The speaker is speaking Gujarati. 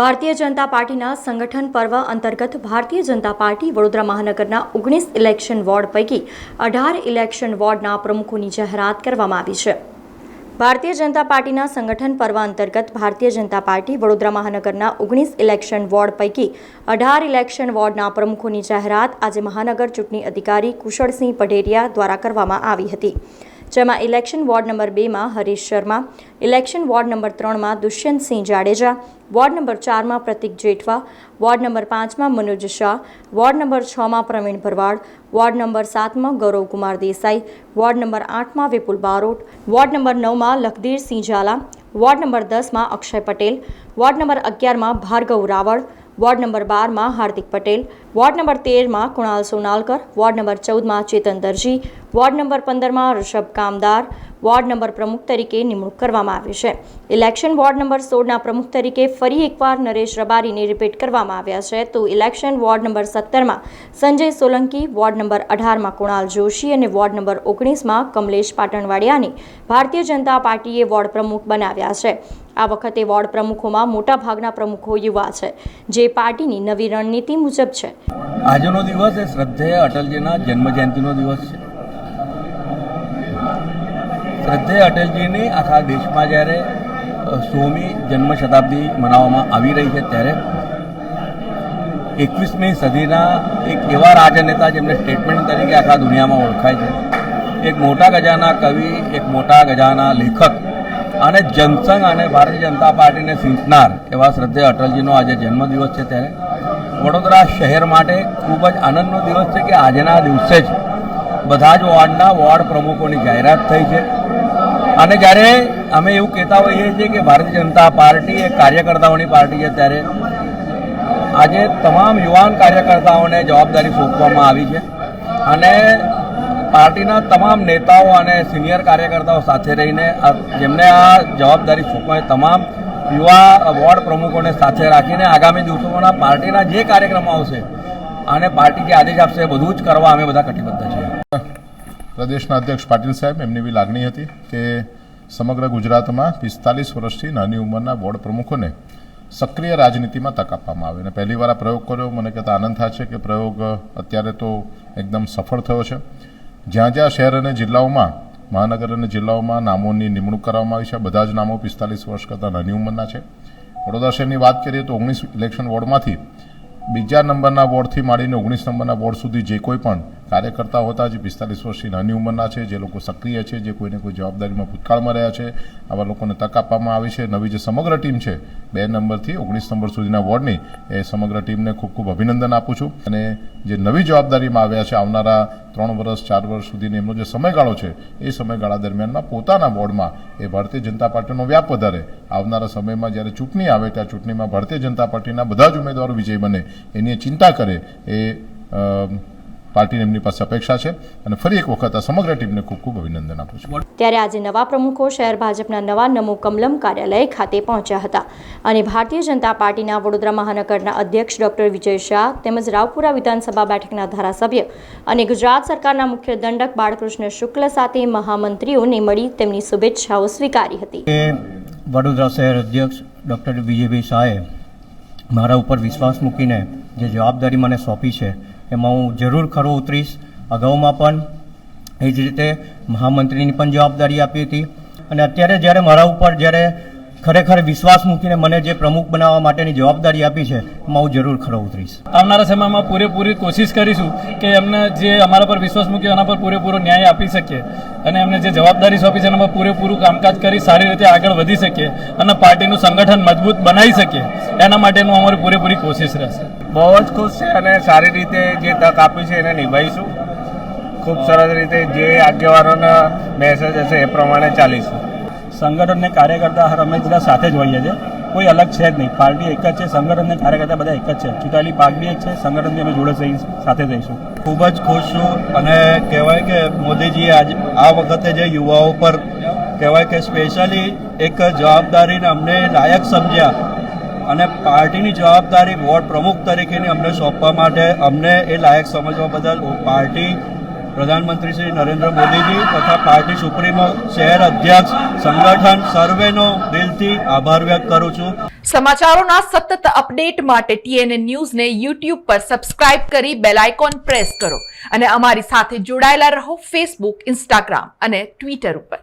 ભારતીય જનતા પાર્ટીના સંગઠન પર્વ અંતર્ગત ભારતીય જનતા પાર્ટી વડોદરા મહાનગરના ઓગણીસ ઇલેક્શન વોર્ડ પૈકી અઢાર ઇલેક્શન વોર્ડના પ્રમુખોની જાહેરાત કરવામાં આવી છે. ભારતીય જનતા પાર્ટીના સંગઠન પર્વ અંતર્ગત ભારતીય જનતા પાર્ટી વડોદરા મહાનગરના ઓગણીસ ઇલેક્શન વોર્ડ પૈકી અઢાર ઇલેક્શન વોર્ડના પ્રમુખોની જાહેરાત આજે મહાનગર ચૂંટણી અધિકારી કુશળસિંહ પઢેરિયા દ્વારા કરવામાં આવી હતી. જેમાં ઇલેક્શન વોર્ડ નંબર બેમાં Harish Sharma election ward number ત્રણમાં દુષ્યંતસિંહ જાડેજા વોર્ડ નંબર ચારમાં પ્રતિક જેઠવા વોર્ડ નંબર પાંચમાં મનોજ શાહ વોર્ડ નંબર છમાં પ્રવીણ ભરવાડ વોર્ડ નંબર સાતમાં ગૌરવકુમાર દેસાઈ વોર્ડ નંબર આઠમાં વિપુલ બારોટ વોર્ડ નંબર નવમાં લખધીરસિંહ ઝાલા વોર્ડ નંબર દસમાં અક્ષય પટેલ વોર્ડ નંબર અગિયારમાં ભાર્ગવ રાવળ વોર્ડ નંબર બારમાં હાર્દિક પટેલ, વોર્ડ નંબર તેરમાં કુણાલ સોનાલકર, વોર્ડ નંબર ચૌદમાં ચેતન દરજી, વોર્ડ નંબર પંદરમાં ઋષભ કામદાર, વોર્ડ નંબર પ્રમુખ તરીકે નિમણૂક કરવામાં આવી છે. ઇલેક્શન વોર્ડ નંબર સોળના પ્રમુખ તરીકે ફરી એકવાર નરેશ રબારીને રિપીટ કરવામાં આવ્યા છે. તો ઇલેક્શન વોર્ડ નંબર સત્તરમાં સંજય સોલંકી, વોર્ડ નંબર અઢારમાં કુણાલ જોશી અને વોર્ડ નંબર ઓગણીસમાં કમલેશ પાટણવાડિયાને ભારતીય જનતા પાર્ટીએ વોર્ડ પ્રમુખ બનાવ્યા છે. આ વખતે વોર્ડ પ્રમુખોમાં મોટાભાગના પ્રમુખો યુવા છે. જે પાર્ટીની નવી રણનીતિ મુજબ છે. આજનો દિવસ એ શ્રદ્ધેય અટલજીના જન્મજયંતિનો દિવસ છે. શ્રદ્ધેય અટલજીની આખા દેશમાં જ્યારે સોમી જન્મ શતાબ્દી મનાવવામાં આવી રહી છે ત્યારે એકવીસમી સદીના એક એવા રાજનેતા જેમને સ્ટેટમેન્ટ તરીકે આખા દુનિયામાં ઓળખાય છે. એક મોટા ગજાના કવિ, એક મોટા ગજાના લેખક અને જનસંઘ અને ભારતીય જનતા પાર્ટીને સિંચનાર એવા શ્રદ્ધેય અટલજીનો આજે જન્મદિવસ છે ત્યારે. વડોદરા શહેર માટે ખૂબ જ આનંદનો દિવસ છે કે આજના દિવસે જ બધા જ વોર્ડના વોર્ડ પ્રમુખોની જાહેરાત થઈ છે. અને જ્યારે અમે એવું કહેતા હોઈએ છીએ કે ભારતીય જનતા પાર્ટી એ કાર્યકર્તાઓની પાર્ટી છે ત્યારે આજે તમામ યુવાન કાર્યકર્તાઓને જવાબદારી સોંપવામાં આવી છે. અને પાર્ટીના તમામ નેતાઓ અને સિનિયર કાર્યકર્તાઓ સાથે રહીને જેમને આ જવાબદારી સોંપાય તમામ યુવા વોર્ડ પ્રમુખોને સાથે રાખીને આગામી દિવસોમાં પાર્ટીના જે કાર્યક્રમો આવશે અને પાર્ટી જે આદેશ આપશે એ બધું જ કરવા અમે બધા કટિબદ્ધ છીએ. પ્રદેશના અધ્યક્ષ પાટીલ સાહેબ, એમની બી લાગણી હતી કે સમગ્ર ગુજરાતમાં પિસ્તાલીસ વર્ષથી નાની ઉંમરના વોર્ડ પ્રમુખોને સક્રિય રાજનીતિમાં તક આપવામાં આવે. અને પહેલીવાર આ પ્રયોગ કર્યો. મને કહેતા આનંદ થાય છે કે પ્રયોગ અત્યારે તો એકદમ સફળ થયો છે. જ્યાં જ્યાં શહેર અને જિલ્લાઓમાં, મહાનગર અને જિલ્લાઓમાં નામોની નિમણૂક કરવામાં આવી છે. બધા જ નામો પિસ્તાલીસ વર્ષ કરતાં નાની ઉંમરના છે. વડોદરા શહેરની વાત કરીએ તો ઓગણીસ ઇલેક્શન વોર્ડમાંથી બીજા નંબરના વોર્ડથી માંડીને ઓગણીસ નંબરના વોર્ડ સુધી જે કોઈ પણ કાર્યકર્તા હોતા જે પિસ્તાલીસ વર્ષથી નાની ઉંમરના છે, જે લોકો સક્રિય છે, જે કોઈને કોઈ જવાબદારીમાં ભૂતકાળમાં રહ્યા છે, આવા લોકોને તક આપવામાં આવી છે. નવી જે સમગ્ર ટીમ છે, બે નંબરથી ઓગણીસ નંબર સુધીના વોર્ડની, એ સમગ્ર ટીમને ખૂબ ખૂબ અભિનંદન આપું છું. અને જે નવી જવાબદારીમાં આવ્યા છે, આવનારા ત્રણ વર્ષ, ચાર વર્ષ સુધીનો એમનો જે સમયગાળો છે, એ સમયગાળા દરમિયાનમાં પોતાના વોર્ડમાં એ ભારતીય જનતા પાર્ટીનો વ્યાપ વધારે. આવનારા સમયમાં જ્યારે ચૂંટણી આવે ત્યાં ચૂંટણીમાં ભારતીય જનતા પાર્ટીના બધા જ ઉમેદવારો વિજય બને. એની ચિંતા કરે, એ પાર્ટીની એમની પાસે અપેક્ષા છે. અને ફરી એક વખત આ સમગ્ર ટીમને ખૂબ ખૂબ અભિનંદન આપું છું. ત્યારે આજે નવા પ્રમુખો શહેર ભાજપના નવા નમો કમલમ કાર્યાલય ખાતે પહોંચ્યા હતા. અને ભારતીય જનતા પાર્ટીના વડોદરા મહાનગરના અધ્યક્ષ ડોક્ટર વિજય શાહ તેમજ રાવપુરા વિધાનસભા બેઠકના ધારાસભ્ય અને ગુજરાત સરકારના મુખ્ય દંડક બાળકૃષ્ણ શુક્લ સાથે મહામંત્રીઓને મળી તેમની શુભેચ્છાઓ સ્વીકારી હતી. વડોદરા શહેર અધ્યક્ષ ડૉક્ટર વિજયભાઈ શાહે મારા ઉપર વિશ્વાસ મૂકીને જે જવાબદારી મને સોંપી છે એમાં હું જરૂર ખરો ઉતરીશ. અગાઉમાં પણ એ જ રીતે મહામંત્રીની પણ જવાબદારી આપી હતી. અને અત્યારે જ્યારે મારા ઉપર જ્યારે ખરેખર વિશ્વાસ મૂકીને મને જે પ્રમુખ બનાવવા માટેની જવાબદારી આપી છે એમાં હું જરૂર ખરો ઉતરીશ. આવનારા સમયમાં પૂરેપૂરી કોશિશ કરીશું કે એમને જે અમારા પર વિશ્વાસ મૂક્યો એના પર પૂરેપૂરો ન્યાય આપી શકીએ અને એમને જે જવાબદારી સોંપી છે એના પર પૂરેપૂરું કામકાજ કરી સારી રીતે આગળ વધી શકીએ અને પાર્ટીનું સંગઠન મજબૂત બનાવી શકીએ. એના માટેનું અમારી પૂરેપૂરી કોશિશ રહેશે. બહુ જ ખુશ છે અને સારી રીતે જે તક આપી છે એને નિભાવીશું. ખૂબ સરસ રીતે જે આગેવાનોના મેસેજ હશે એ પ્રમાણે ચાલીશું. સંગઠન કાર્યકર્તા હર અમે બધા સાથે જ હોઈએ છીએ. કોઈ અલગ છે જ નહીં. પાર્ટી એક જ છે, સંગઠનને કાર્યકર્તા બધા એક જ છે. ચૂંટાયેલી પાર્ટી એક છે સંગઠન બી અમે જોડે થઈ સાથે જઈશું ખૂબ જ ખુશ છું અને કહેવાય કે મોદીજીએ આજ આ વખતે જે યુવાઓ પર કહેવાય કે સ્પેશિયલી એક જવાબદારીને અમને લાયક સમજ્યા અને પાર્ટીની જવાબદારી વોર્ડ પ્રમુખ તરીકેની અમને સોંપવા માટે અમને એ લાયક સમજવા બદલ પાર્ટી પ્રધાનમંત્રી શ્રી નરેન્દ્ર મોદીજી તથા પાર્ટી સુપ્રીમો શહેર અધ્યક્ષ સંગઠન સર્વેનો દિલથી આભાર વ્યક્ત કરું છું. સમાચારોના સતત અપડેટ માટે ટીએનએ ન્યૂઝને યુટ્યુબ પર સબસ્ક્રાઇબ કરી બેલ આઇકોન પ્રેસ કરો અને અમારી સાથે જોડાયેલા રહો ફેસબુક, ઇન્સ્ટાગ્રામ અને ટ્વિટર ઉપર.